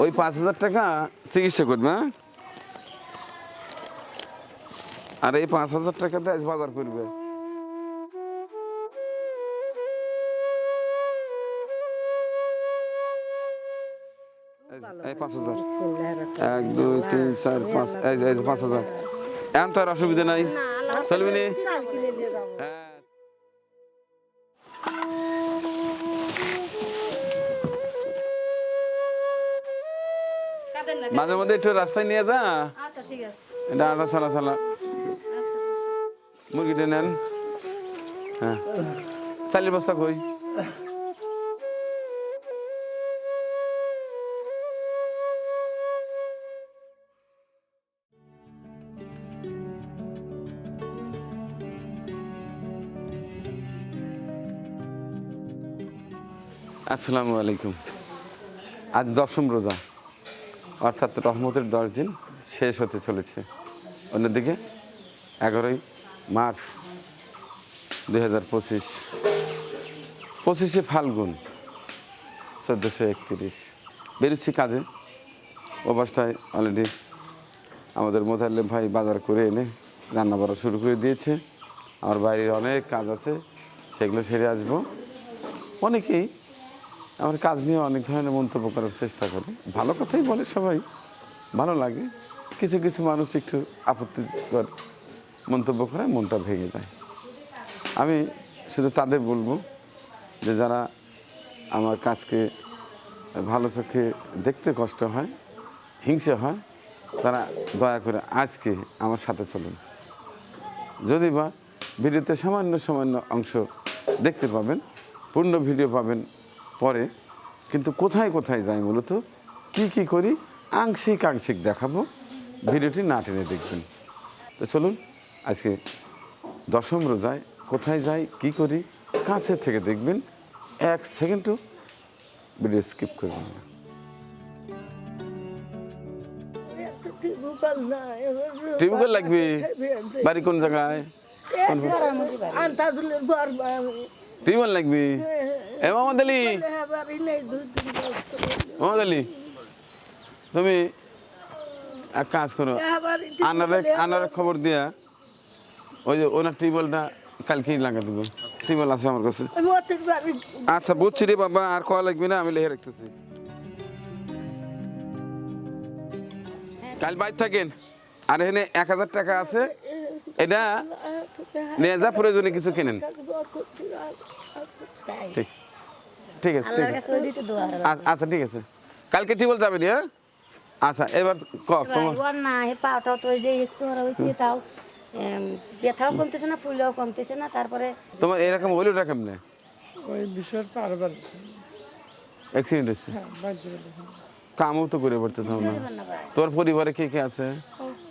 ওই পাঁচ হাজার টাকা চিকিৎসা করবে হ্যাঁ? আর এই পাঁচ হাজার টাকাতে আজ বাজার করবে। এই- পাঁচ হাজার। এক দুই তিন চার পাঁচ এই পাঁচ হাজার। এখন তো আর অসুবিধা নাই। চলবি মাঝে মধ্যে একটু রাস্তায় নিয়ে যা। আচ্ছা ঠিক আছে। এটা আটা চালা আচ্ছা মুরগিটা নেন হ্যাঁ। চালের বস্তা কই? আসসালামু আলাইকুম। আজ দশম রোজা। অর্থাৎ রহমতের দশ দিন শেষ হতে চলেছে। অন্যদিকে এগারোই মার্চ দুই হাজার পঁচিশ, পঁচিশে ফাল্গুন চোদ্দোশো একত্রিশ। বেরোচ্ছি কাজে। অবস্থায় অলরেডি আমাদের মোতাল্লেম ভাই বাজার করে এনে রান্না বাড়া শুরু করে দিয়েছে। আমার বাইরের অনেক কাজ আছে, সেগুলো সেরে আসব। অনেকেই আমার কাজ নিয়ে অনেক ধরনের মন্তব্য করার চেষ্টা করে। ভালো কথাই বলে সবাই, ভালো লাগে। কিছু কিছু মানুষ একটু আপত্তিকর মন্তব্য করে, মনটা ভেঙে যায়। আমি শুধু তাদের বলব যে যারা আমার কাজকে ভালো চোখে দেখতে কষ্ট হয়, হিংসে হয়, তারা দয়া করে আজকে আমার সাথে চলুন। যদি বা ভিডিওতে সামান্য সামান্য অংশ দেখতে পাবেন, পূর্ণ ভিডিও পাবেন পরে কিন্তু কোথায় কোথায় যাই মূলত কি কি করি? আংশিক আংশিক দেখাবো। ভিডিওটি না টেনে দেখবেন। তো চলুন আজকে দশম রোজায় কোথায় যাই কি করি কাছে থেকে দেখবেন। এক সেকেন্ডও ভিডিও স্কিপ করবেন না। টিউবওয়েল লাগবে। বাড়ি কোন জায়গায়? টিউবওয়েল লাগবে। এ মোহাম্মদ আলী। মোহাম্মদ আলী, তুমি এক কাজ করো, আনারে আনারে খবর দিয়া ওই যে ওনার টিউবওয়েলটা কালকেই লাগা দেবো। টিউবওয়েল আছে আমার কাছে। আচ্ছা বুঝছি রে বাবা, আর কয়া লাগবে না, আমি লেহে রাখতেছি। কাল বাইর থাকেন, আর এখানে এক হাজার টাকা আছে। এটা নিয়ে যা প্রয়োজনে কিছু কেনেন। ঠিক। ঠিক আছে ঠিক আছে। আচ্ছা ঠিক আছে। কালকে ঠিক টিউবওয়েল যাবেন হ্যাঁ? আচ্ছা এবার ক তোমার ওর না হে পাওটাও তো যে একটু হয়েছে তাও ব্যথাও কমতেছে না ফুলেও কমতেছে না তারপরে তোমার এরকম হইল এটা কেমনে? ওই বিষয়ের পারবার অ্যাক্সিডেন্ট হয়েছে? হ্যাঁ বলে কামও তো করে পড়তেছ না। তোর পরিবারে কে কে আছে?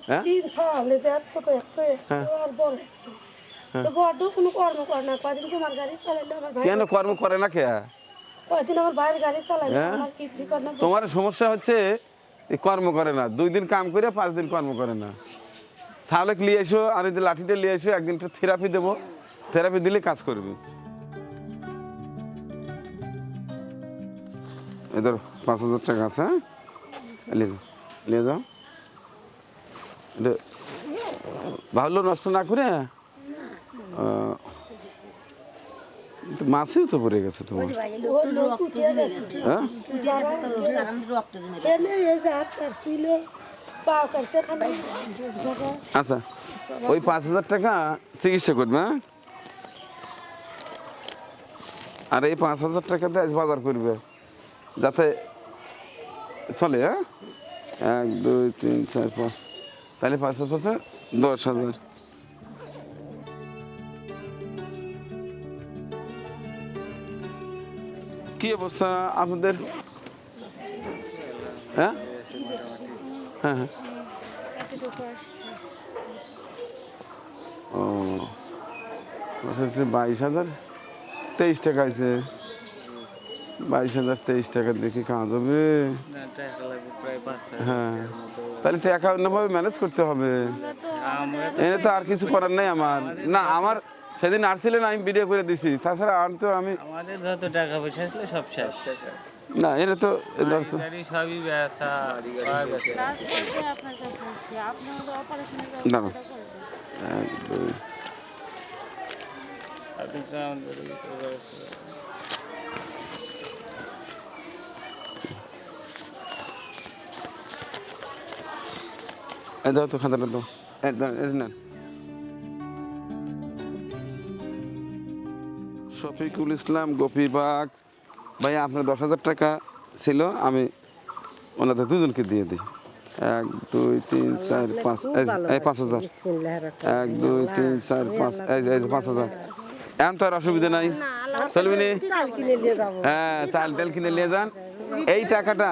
হ্যাঁ? তিন ছলে যে আর ছোট একটা আর বড় তো বড় কোনো কর্ম করে না। কয়দিন তোমার গাড়ি চালাইলে আমার ভাই কেন কর্ম করে না কে? কয়দিন আমার ভাইয়ের গাড়ি চালাইলে হ্যাঁ? আমার কিছু করে না। তোমার সমস্যা হচ্ছে এই কর্ম করে না। দুই দিন কাম করে পাঁচ দিন কর্ম করে না। তাহলে নিয়ে এসো আর এই যে লাঠিটা নিয়ে এসো একদিন থেরাপি দেবো। থেরাপি দিলে কাজ করবি। এদের পাঁচ হাজার টাকা আছে হ্যাঁ? নিয়ে যাও নিয়ে যাও এটা ভালো নষ্ট না করে মাছেও তো পড়ে গেছে তোমার। হ্যাঁ? আচ্ছা ওই পাঁচ হাজার টাকা চিকিৎসা করবে হ্যাঁ? আর এই পাঁচ হাজার টাকাতে আজ বাজার করবে, যাতে চলে হ্যাঁ? এক, দুই, তিন, চার, পাঁচ, তাহলে পাঁচ হাজার পাঁচে দশ হাজার। কি অবস্থা আপনাদের? হ্যাঁ? হ্যাঁ হ্যাঁ। ও বাইশ হাজার? তেইশ টাকা আছে বাইশ হাজার তেইশ টাকা দেখি কাজ হবে? হ্যাঁ। তাহলে টাকা অন্যভাবে ম্যানেজ করতে হবে। এনে তো আর কিছু করার নাই আমার। না আমার সেদিন আসছিলেন আমি ভিডিও করে দিছি। তাছাড়া আর তো আমি আমাদের যত টাকা পয়সা ছিল সব শেষ। না এটা তো এটা তো সবই ব্যবসা সবাই ব্যবসা। কাজ করতে আপনার কাছে আসছি। শফিকুল ইসলাম গোপীবাগ ভাই আপনার দশ হাজার টাকা ছিল আমি ওনাদের দুজনকে দিয়ে দিই। এক দুই তিন চার পাঁচ এই- পাঁচ হাজার। এক দুই তিন চার পাঁচ এই এই পাঁচ হাজার। এখন তো আর অসুবিধা নাই। চলবিনি হ্যাঁ চাল তেল কিনে নিয়ে যান। এই টাকাটা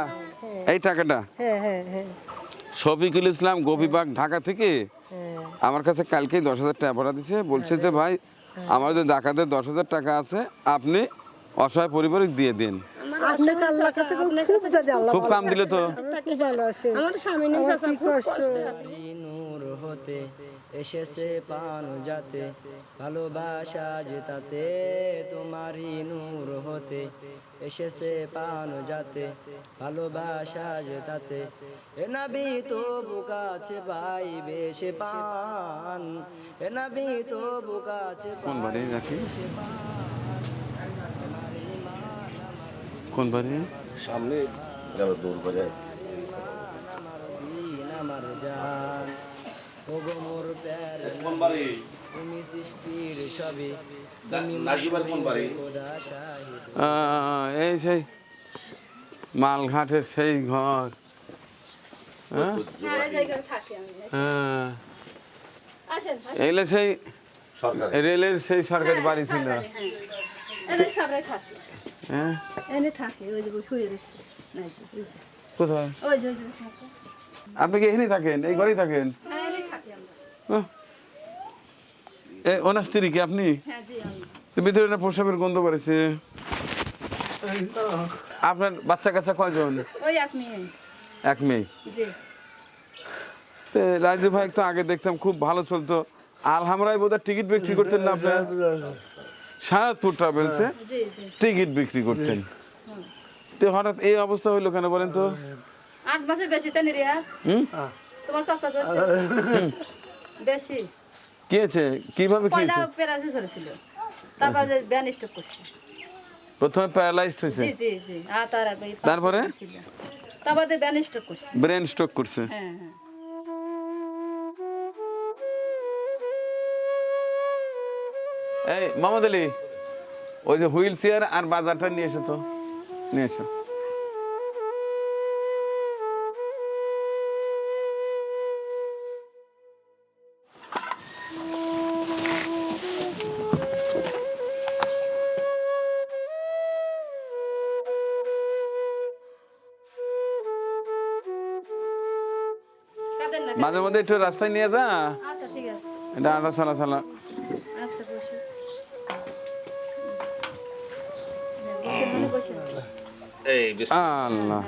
এই টাকাটা। শফিকুল ইসলাম গোপীবাগ ঢাকা থেকে আমার কাছে কালকেই দশ হাজার টাকা ভাড়া দিছে। বলছে যে ভাই আমার যে ডাকাতের দশ হাজার টাকা আছে আপনি অসহায় পরিবারে দিয়ে দিন। আপনাকে খুব কাম দিলে তো। খুব ভালো আছে। আমার স্বামী কষ্ট এসেছে পান যাতে ভালোবাসা জেতাতে তোমারই নূর হতে। এসেছে পান যাতে ভালোবাসা জেতাতে। এ নাবি তো বুকাছে ভাই বেশে পান। এ নাবি তো বুকাছে কোন বাড়ি রাখি কোন বাড়ি? সামনে দৌড় করে দিন আমার জান। ও মোর প্যার কোন বাড়ি? তুমি সৃষ্টির সবে নাজিবার কোন বাড়ি? খোদা শাহিদ আহ, এই সেই মালঘাটের সেই ঘর। হ্যাঁ হ্যাঁ এইগুলো সেই রেলের সেই সরকারি বাড়ি ছিল। হ্যাঁ। এনে থাকে। ওই যে শুয়ে রয়েছে। নাই তো, ওই যে। কোথায়? ওই যে ওই যে। থাকে আপনি কি এখানেই থাকেন? এই ঘরেই থাকেন হ্যাঁ এনে থাকি আমরা আহ। এ ওনার স্ত্রী কি আপনি? হ্যাঁ ভিতরে না প্রসাবের গন্ধ করেছে আপনার বাচ্চা কাচ্চা কয়জন? এক মেয়ে। তো রাজু ভাই তো আগে দেখতাম খুব ভালো চলতো। আলহামরাই বোধহয় টিকিট বিক্রি করতেন না আপনার? সাহাদপুর ট্রাভেলসে জি টিকিট বিক্রি করতেন। তো হঠাৎ এই অবস্থা হইল কেন বলেন তো? আট মাসের বেশি তাই হুম? তোমার চাচা? বেশি কি হয়েছে? কীভাবে কি হয়েছে? প্যারাসিস হয়েছিল। তারপর যে ব্যান করছে। প্রথমে প্যারালাইজড হয়েছে? জি জি জি। আর পাঁচ তারপরে? ব্যান করছে। ব্রেন স্ট্রোক করছে। হ্যাঁ হ্যাঁ। এই আলী ওই যে হুইল চেয়ার আর বাজারটা নিয়ে এসো তো। নিয়ে এসো। মাঝে মধ্যে একটু রাস্তায় নিয়ে যা। আচ্ছা ঠিক আছে। এটা আটা চলা চলা আচ্ছা এই আল্লাহ।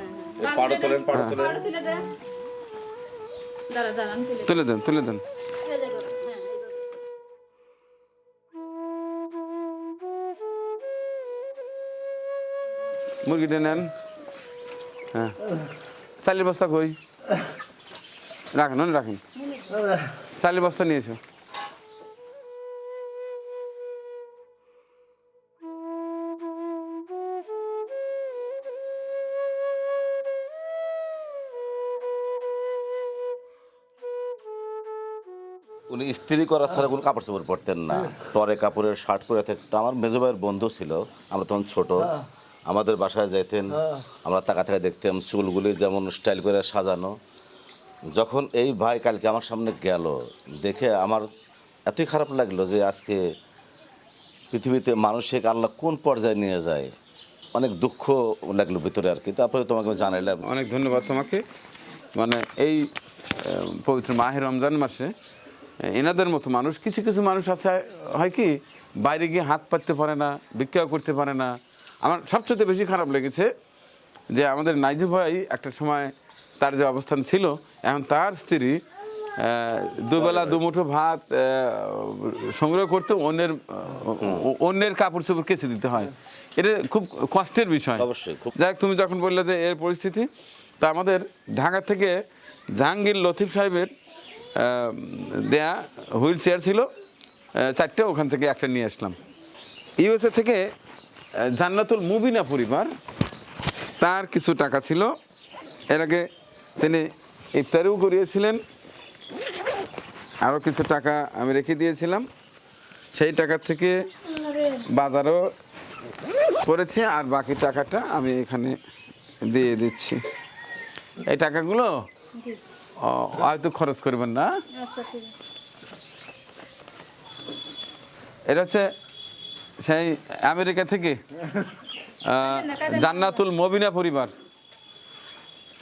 পাড়ো তোলেন পাড়ো তোলেন। পাড় তুলে দেন তুলে হ্যাঁ, এই যে। মুরগিটা নেন। হ্যাঁ। চালের বস্তা কই? রাখেন না রাখেন। বস্তা নিয়ে এসো। উনি স্ত্রী করা ছাড়া কোনো কাপড় চোপড় পরতেন না। তরে কাপড়ের শার্ট পরে থাকতো। আমার মেজো ভাইয়ের বন্ধু ছিল, আমরা তখন ছোট। আমাদের বাসায় যাইতেন, আমরা তাকা থেকে দেখতাম, চুলগুলি যেমন স্টাইল করে সাজানো। যখন এই ভাই কালকে আমার সামনে গেল, দেখে আমার এতই খারাপ লাগল যে আজকে পৃথিবীতে মানসিক আল্লাহ কোন পর্যায়ে নিয়ে যায়। অনেক দুঃখ লাগল ভিতরে আর কি। তারপরে তোমাকে জানাইলাম। অনেক ধন্যবাদ তোমাকে। মানে এই পবিত্র মাহে রমজান মাসে এনাদের মতো মানুষ, কিছু কিছু মানুষ আছে, হয় কি, বাইরে গিয়ে হাত পাততে পারে না ভিক্ষাও করতে পারে না। আমার সবচেয়ে বেশি খারাপ লেগেছে যে আমাদের নাইজু ভাই একটা সময় তার যে অবস্থান ছিল এখন তার স্ত্রী দুবেলা দুমুঠো ভাত সংগ্রহ করতে অন্যের অন্যের কাপড় চোপড় কেচে দিতে হয়। এটা খুব কষ্টের বিষয়। অবশ্যই, খুব- যাই হোক, তুমি যখন বললে যে এর পরিস্থিতি তা আমাদের ঢাকা থেকে জাহাঙ্গীর লতিফ সাহেবের দেয়া হুইল চেয়ার ছিল চারটে ওখান থেকে একটা নিয়ে আসলাম। ইউএসএ থেকে জান্নাতুল মুবিনা পরিবার তার কিছু টাকা ছিল। এর আগে তিনি ইফতারিও করিয়েছিলেন। আরও কিছু টাকা আমি রেখে দিয়েছিলাম। সেই টাকা থেকে বাজারও করেছি আর বাকি টাকাটা আমি এখানে দিয়ে দিচ্ছি। এই টাকাগুলো হয়তো খরচ করবেন না? এটা হচ্ছে সেই আমেরিকা থেকে জান্নাতুল মবিনা পরিবার।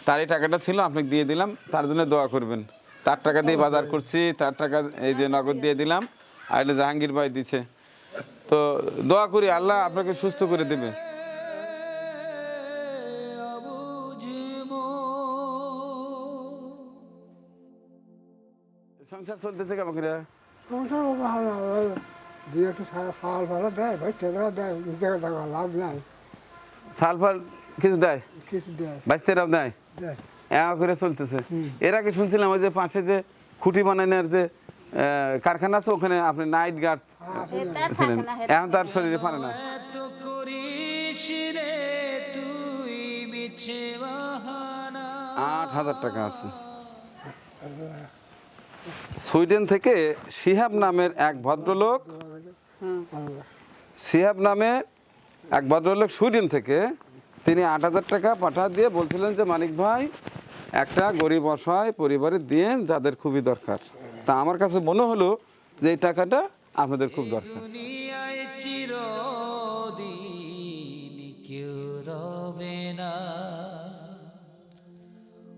তার এই টাকাটা ছিল আপনাকে দিয়ে দিলাম তার জন্য দোয়া করবেন। তার টাকা দিয়ে বাজার করছি তার টাকা এই যে নগদ দিয়ে দিলাম আর এটা জাহাঙ্গীর ভাই দিছে। তো দোয়া করি আল্লাহ আপনাকে সুস্থ করে দেবে। সংসার চলতেছে কেমন করে? দিয়ে একটু সাল ভালো দেয় ভাই টেকা দেয় লাভ নাই। সাল ফাল কিছু দেয়? কিছু দেয়। বাঁচতেরাও দেয়? এমন করে চলতেছে। এর আগে শুনছিলাম ওই যে পাশে যে খুঁটি বানানোর যে কারখানা আছে ওখানে আপনি নাইট গার্ড ছিলেন এখন তার শরীরে পারে না। আট হাজার টাকা আছে। সুইডেন থেকে শিহাব নামের এক ভদ্রলোক শিহাব নামে এক ভদ্রলোক সুইডেন থেকে তিনি আট হাজার টাকা পাঠা দিয়ে বলছিলেন যে, মানিক ভাই, একটা গরিব অসহায় পরিবারে দিয়ে যাদের খুবই দরকার। তা আমার কাছে মনে হলো যে, এই টাকাটা আপনাদের খুব দরকার।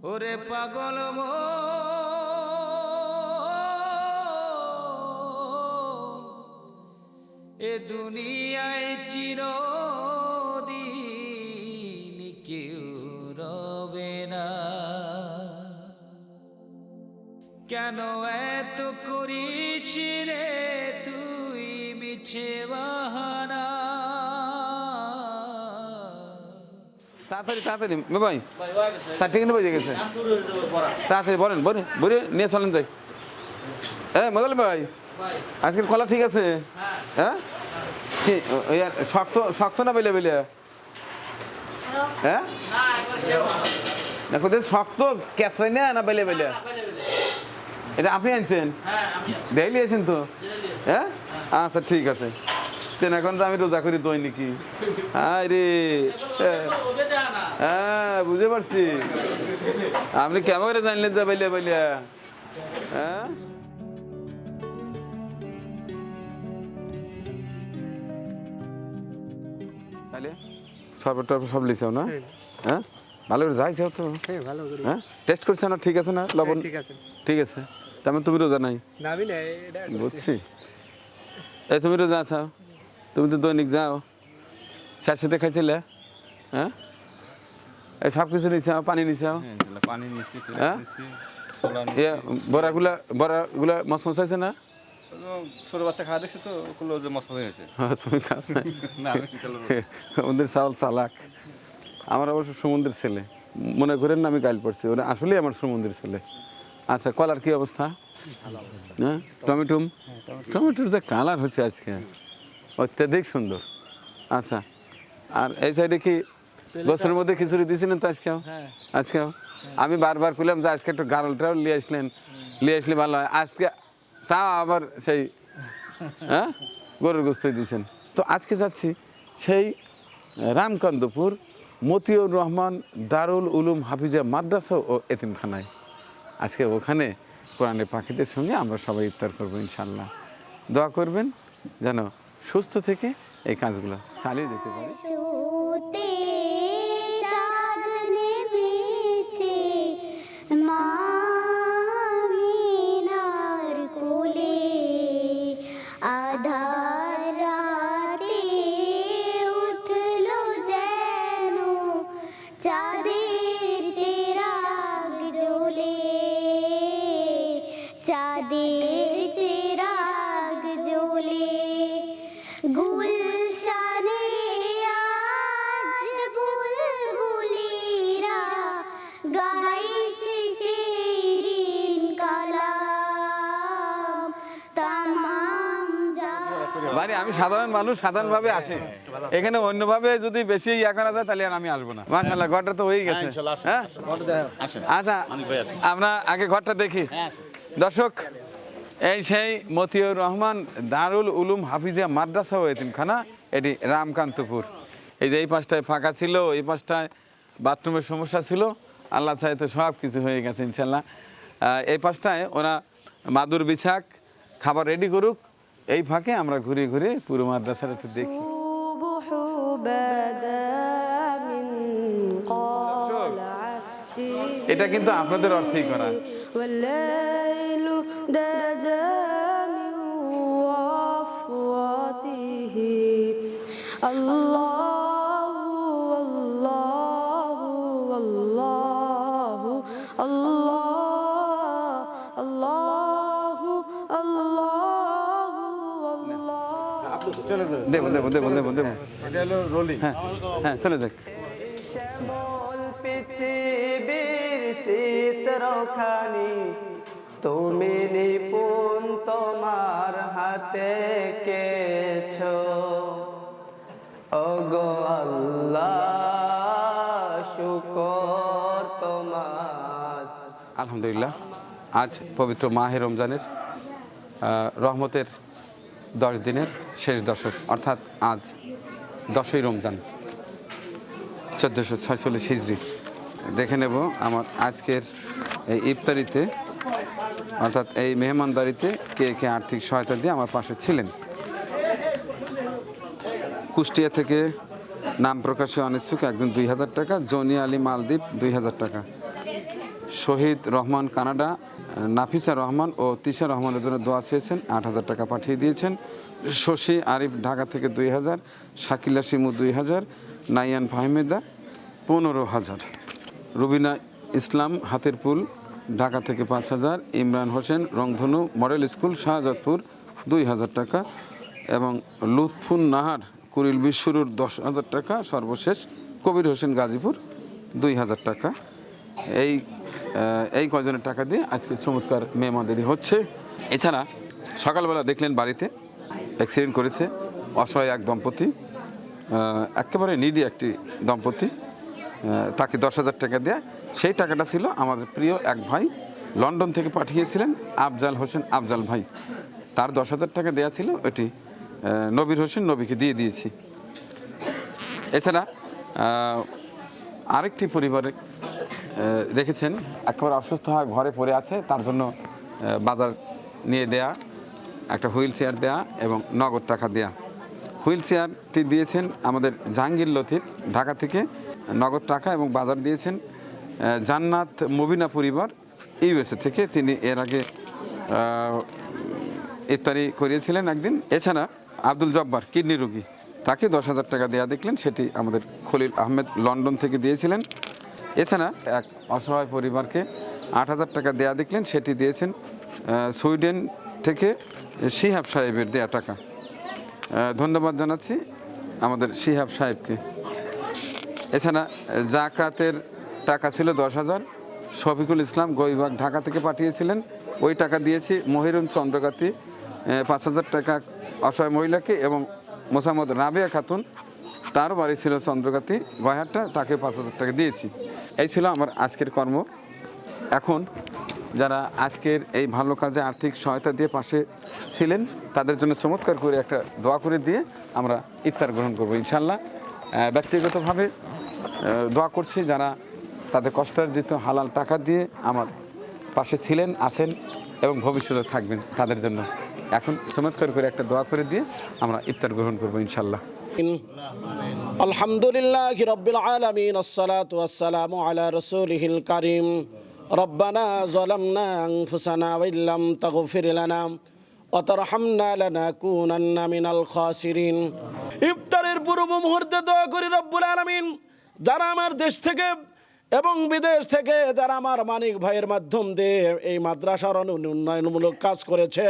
ওরে পাগল এ দুনিয়ায় চিরদিন কেন এত করিস রে তুই বিছে বাহানা? তাড়াতাড়ি তাড়াতাড়ি ভাই। বেজে গেছে তাড়াতাড়ি বলেন বলেন বলে নিয়ে চলেন যাই। হ্যাঁ মদল ভাই আজকের কলা ঠিক আছে? হ্যাঁ। কি, আর শক্ত শক্ত না বেলে বেলে? হ্যাঁ? দেখো তো শক্ত ক্যাসরাই না না বেলে বেলে? এটা আপনি আনছেন? ডেইলি আছেন তো? হ্যাঁ? আচ্ছা ঠিক আছে। তেন এখন তো আমি রোজা করি দৈনিকই হায় রে। হ্যাঁ। হ্যাঁ বুঝতে পারছি। আপনি কেমন করে জানলেন যে বাইলিয়া বাইলিয়া হ্যাঁ? তাহলে সব লিখাও না? হ্যাঁ। ভালো করে যাইছাও তো? হ্যাঁ ভালো করে। হ্যাঁ? টেস্ট করছে না ঠিক আছে না? লবণ? ঠিক আছে। ঠিক আছে। তেমন তুমি রোজা নাই? না আমি এটা বুঝছি। এই তুমি রোজা আছো? তুমি তো দৈনিক যাও। সার সাথে খাইছিলে? হ্যাঁ? এই সব কিছু নিচাও পানি নিচাও পানি নিচ্ছি হ্যাঁ? ইয়ে বড়াগুলা বড়াগুলা মশ মশাইছে না? ছোট বাচ্চা খাওয়া দেখছে তো ওগুলো যে মস্ত হয়ে গেছে হ্যাঁ, তুমি খাও না না আমি চলো ওদের চাউল চালাক। আমার অবশ্য সমুদ্রের ছেলে। মনে করেন না আমি গাইল পড়ছি ওরা আসলেই আমার সমুদ্রের ছেলে। আচ্ছা কলার কি অবস্থা? হ্যাঁ টমেটো টমেটোর যে কালার হচ্ছে আজকে অত্যাধিক সুন্দর। আচ্ছা আর এই সাইডে কি গোসের মধ্যে খিচুড়ি দিয়েছিলেন তো আজকেও? আজকেও? আমি বারবার করলাম যে আজকে একটু গারলটাও নিয়ে আসলেন। নিয়ে আসলে ভালো হয়। আজকে তাও আবার সেই হ্যাঁ? গরুর গোস্তই দিয়েছেন। তো আজকে যাচ্ছি সেই রামকান্তপুর মতিউর রহমান দারুল উলুম হাফিজা মাদ্রাসা ও এতিমখানায়। আজকে ওখানে কোরআনের পাখিদের সঙ্গে আমরা সবাই ইফতার করব ইনশাল্লাহ দোয়া করবেন যেন সুস্থ থেকে এই কাজগুলো চালিয়ে যেতে পারি। সাধারণ মানুষ সাধারণভাবে আসে। এখানে অন্যভাবে যদি বেশি ইয়া করা যায় তাহলে আর আমি আসব না। মাশাল্লাহ ঘরটা তো হয়েই গেছে। হ্যাঁ আচ্ছা আমরা আগে ঘরটা দেখি। দর্শক এই সেই মতিউর রহমান দারুল উলুম হাফিজিয়া মাদ্রাসা ও এতিমখানা এটি রামকান্তপুর। এই যে এই পাশটায় ফাঁকা ছিল এই পাশটায় বাথরুমের সমস্যা ছিল। আল্লাহ চাইতে সব কিছু হয়ে গেছে ইনশাল্লাহ। এই পাশটায় ওরা মাদুর বিছাক খাবার রেডি করুক এই ফাঁকে আমরা ঘুরে ঘুরে পুরো মাদ্রাসার একটু দেখি। এটা কিন্তু আপনাদের অর্থেই করা। আল্লাহ দেবো দেবো দেবো দেবো দেবো। হ্যাঁ হ্যাঁ চলে শ্যামল পৃথিবীর চিত্রখানি তুমি নিপুণ তোমার হাতে কেছ ওগো আল্লাহ শুকর তোমার আলহামদুলিল্লাহ আজ পবিত্র মাহে রমজানের রহমতের দশ দিনের শেষ দশক, অর্থাৎ আজ দশই রমজান, চোদ্দোশো ছয়চল্লিশ হিজড়ি দেখে নেব আমার আজকের এই ইফতারিতে, অর্থাৎ এই মেহমানদারিতে কে কে আর্থিক সহায়তা দিয়ে আমার পাশে ছিলেন। কুষ্টিয়া থেকে নাম প্রকাশে অনিচ্ছুক একজন দুই হাজার টাকা, জনি আলী মালদ্বীপ দুই হাজার টাকা। শহীদ রহমান কানাডা, নাফিসা রহমান ও তিশা রহমানের জন্য দোয়া চেয়েছেন, আট হাজার টাকা পাঠিয়ে দিয়েছেন। শশী আরিফ ঢাকা থেকে দুই হাজার, শাকিলা শিমু দুই হাজার, নাইয়ান ফাহমেদা পনেরো হাজার। রুবিনা ইসলাম হাতের পুল ঢাকা থেকে পাঁচ হাজার, ইমরান হোসেন রংধনু মডেল স্কুল শাহজাদপুর দুই হাজার টাকা এবং লুৎফুন নাহার কুরিল বিশ্বরুর দশ হাজার টাকা, সর্বশেষ কবির হোসেন গাজীপুর দুই হাজার টাকা। এই এই কয়জনের টাকা দিয়ে আজকে চমৎকার মেহমানদারি হচ্ছে। এছাড়া সকালবেলা দেখলেন বাড়িতে অ্যাক্সিডেন্ট করেছে অসহায় এক দম্পতি একেবারে নিডি একটি দম্পতি তাকে দশ হাজার টাকা দেয়া। সেই টাকাটা ছিল আমাদের প্রিয় এক ভাই লন্ডন থেকে পাঠিয়েছিলেন আফজাল হোসেন আফজাল ভাই। তার দশ হাজার টাকা দেয়া ছিল আহ, নবীর হোসেন নবীকে দিয়ে দিয়েছি। এছাড়া আরেকটি পরিবারে আহ, দেখেছেন, একেবারে অসুস্থ হয়ে ঘরে পড়ে আছে, তার জন্য বাজার নিয়ে দেয়া, একটা হুইল চেয়ার দেয়া এবং নগদ টাকা দেয়া। হুইল চেয়ারটি দিয়েছেন আমাদের জাহাঙ্গীর লতিফ, ঢাকা থেকে নগদ টাকা এবং বাজার দিয়েছেন জান্নাত মুবিনা পরিবার, ইউএসএ থেকে তিনি এর আগে ইফতারি করিয়েছিলেন একদিন। এছাড়া আব্দুল জব্বার কিডনি রোগী, তাকে দশ হাজার টাকা দেয়া দেখলেন, সেটি আমাদের খলিল আহমেদ লন্ডন থেকে দিয়েছিলেন। এছাড়া এক অসহায় পরিবারকে আট হাজার টাকা দেয়া দেখলেন, সেটি দিয়েছেন সুইডেন থেকে শিহাব সাহেবের দেয়া টাকা। ধন্যবাদ জানাচ্ছি আমাদের শিহাব সাহেবকে। এছাড়া জাকাতের টাকা ছিল দশ হাজার। শফিকুল ইসলাম গরিবাগ, ঢাকা থেকে পাঠিয়েছিলেন। ওই টাকা দিয়েছি মহিরুন চন্দ্রকাতি পাঁচ হাজার টাকা অসহায় মহিলাকে এবং মোসাম্মদ রাবেয়া খাতুন তার বাড়ি ছিল চন্দ্রকাতি গয়াহাটটা তাকে পাঁচ হাজার টাকা দিয়েছি। এই ছিল আমার আজকের কর্ম। এখন যারা আজকের এই ভালো কাজে আর্থিক সহায়তা দিয়ে পাশে ছিলেন, তাদের জন্য চমৎকার করে একটা দোয়া করে দিয়ে আমরা ইফতার গ্রহণ করব ইনশাল্লাহ ব্যক্তিগতভাবে দোয়া করছি যারা তাদের কষ্টার্জিত হালাল টাকা দিয়ে আমার পাশে ছিলেন, আছেন এবং ভবিষ্যতে থাকবেন তাদের জন্য। এখন চমৎকার করে একটা দোয়া করে দিয়ে আমরা ইফতার গ্রহণ করব ইনশাল্লাহ আলহামদুলিল্লাহ রব্বিল আলমিন আসসালাতাম আলা রসুলহিল করিম। রব্বানা জলামনা আংফুসানা ওয়াইল্লাম তাগফির লানা অতরহামনা লানা কুনান্না মিনাল খাসিরিন। ইফতারের পূর্ব মুহূর্তে দোয়া করি রব্বুল আলমিন, যারা আমার দেশ থেকে এবং বিদেশ থেকে, যারা আমার মানিক ভাইয়ের মাধ্যম দিয়ে এই মাদ্রাসার উন্নয়নমূলক কাজ করেছে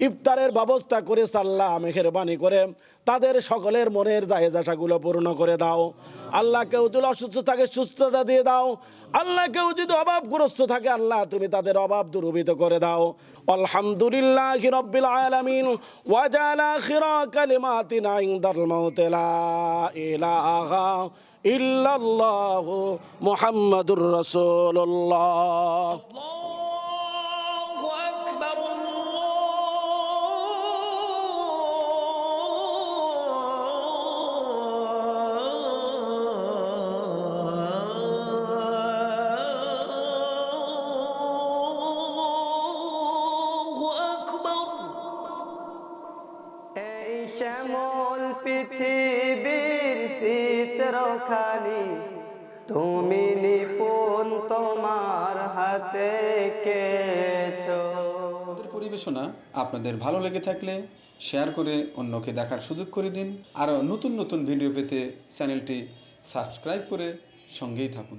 ইফতারের ব্যবস্থা করে সাল্লাহ মেহরবানি করে তাদের সকলের মনের জাহেজ আশাগুলো পূর্ণ করে দাও। আল্লাহ কেউ যদি অসুস্থ থাকে, সুস্থতা দিয়ে দাও। আল্লাহ কেউ যদি অভাবগ্রস্ত থাকে, আল্লাহ তুমি তাদের অভাব দূরীভূত করে দাও। আলহামদুলিল্লাহ রব্বিল আলামিন। ওয়াজাল আখিরা কালিমাতিনা ইনদাল মাউত, লা ইলাহা ইল্লাল্লাহু মুহাম্মাদুর রাসূলুল্লাহ। পৃথিবীর চিত্রখানি তুমি নিপুণ তোমার হাতে পরিবেশনা আপনাদের ভালো লেগে থাকলে শেয়ার করে অন্যকে দেখার সুযোগ করে দিন। আরও নতুন নতুন ভিডিও পেতে চ্যানেলটি সাবস্ক্রাইব করে সঙ্গেই থাকুন।